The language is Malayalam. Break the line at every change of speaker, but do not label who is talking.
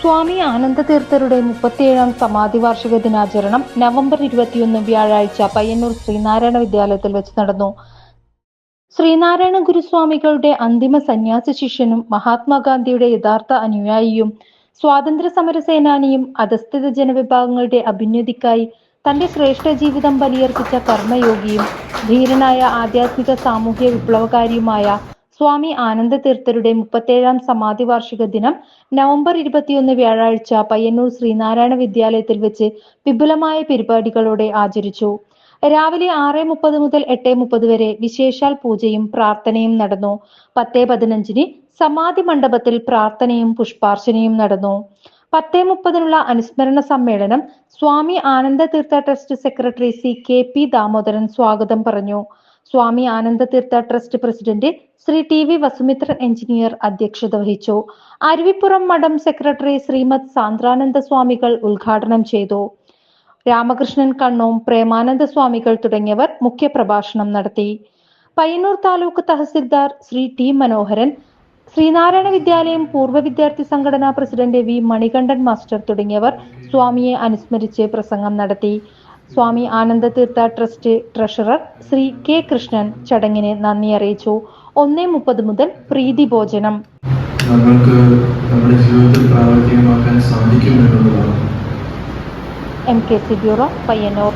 സ്വാമി ആനന്ദതീർത്ഥരുടെ മുപ്പത്തിയേഴാം സമാധി വാർഷിക ദിനാചരണം നവംബർ ഇരുപത്തിയൊന്ന് വ്യാഴാഴ്ച പയ്യന്നൂർ ശ്രീനാരായണ വിദ്യാലയത്തിൽ വെച്ച് നടന്നു. ശ്രീനാരായണ ഗുരുസ്വാമികളുടെ അന്തിമ സന്യാസ ശിഷ്യനും മഹാത്മാഗാന്ധിയുടെ യഥാർത്ഥ അനുയായിയും സ്വാതന്ത്ര്യ സമര സേനാനിയും അധസ്ഥിത ജനവിഭാഗങ്ങളുടെ അഭ്യുന്നതിക്കായി തന്റെ ശ്രേഷ്ഠ ജീവിതം ബലിയർപ്പിച്ച കർമ്മയോഗിയും ധീരനായ ആധ്യാത്മിക സാമൂഹ്യ വിപ്ലവകാരിയുമായ സ്വാമി ആനന്ദ തീർത്ഥരുടെ മുപ്പത്തേഴാം സമാധി വാർഷിക ദിനം നവംബർ ഇരുപത്തിയൊന്ന് വ്യാഴാഴ്ച പയ്യന്നൂർ ശ്രീനാരായണ വിദ്യാലയത്തിൽ വെച്ച് വിപുലമായ പരിപാടികളോടെ ആചരിച്ചു. രാവിലെ ആറ് മുപ്പത് മുതൽ എട്ട് മുപ്പത് വരെ വിശേഷാൽ പൂജയും പ്രാർത്ഥനയും നടന്നു. പത്തേ പതിനഞ്ചിന് സമാധി മണ്ഡപത്തിൽ പ്രാർത്ഥനയും പുഷ്പാർച്ചനയും നടന്നു. പത്തേ മുപ്പതിനുള്ള അനുസ്മരണ സമ്മേളനം Swami Ananda Theertha trust secretary C K P Damodaran സ്വാഗതം പറഞ്ഞു. Swami Ananda Theertha trust president Shri T V Vasumithran engineer അധ്യക്ഷത വഹിച്ചു. അരുവിപ്പുറം മഠം സെക്രട്ടറി ശ്രീമത് സാന്ദ്രാനന്ദ സ്വാമികൾ ഉദ്ഘാടനം ചെയ്തു. രാമകൃഷ്ണൻ കണ്ണോം പ്രേമാനന്ദ സ്വാമികൾ തുടങ്ങിയവർ മുഖ്യപ്രഭാഷണം നടത്തി. പയ്യന്നൂർ താലൂക്ക് തഹസിൽദാർ ശ്രീ ടി മനോഹരൻ ശ്രീനാരായണ വിദ്യാലയം പൂർവ വിദ്യാർത്ഥി സംഘടനാ പ്രസിഡന്റ് വി മണികണ്ഠൻ മാസ്റ്റർ തുടങ്ങിയവർ സ്വാമിയെ അനുസ്മരിച്ച് പ്രസംഗം നടത്തി. Swami Anandatheertha trust treasurer Shri K Krishnan ചടങ്ങിന് നന്ദി അറിയിച്ചു. ഒന്നേ മുപ്പത് മുതൽ പ്രീതി ഭോജനം.
നമ്മൾക്ക് നമ്മുടെ ജീവിതത്തിൽ പ്രാവർത്തികമാക്കാൻ സാധിക്കും എന്നുള്ളതാണ്.
M K C bureau Payyanur.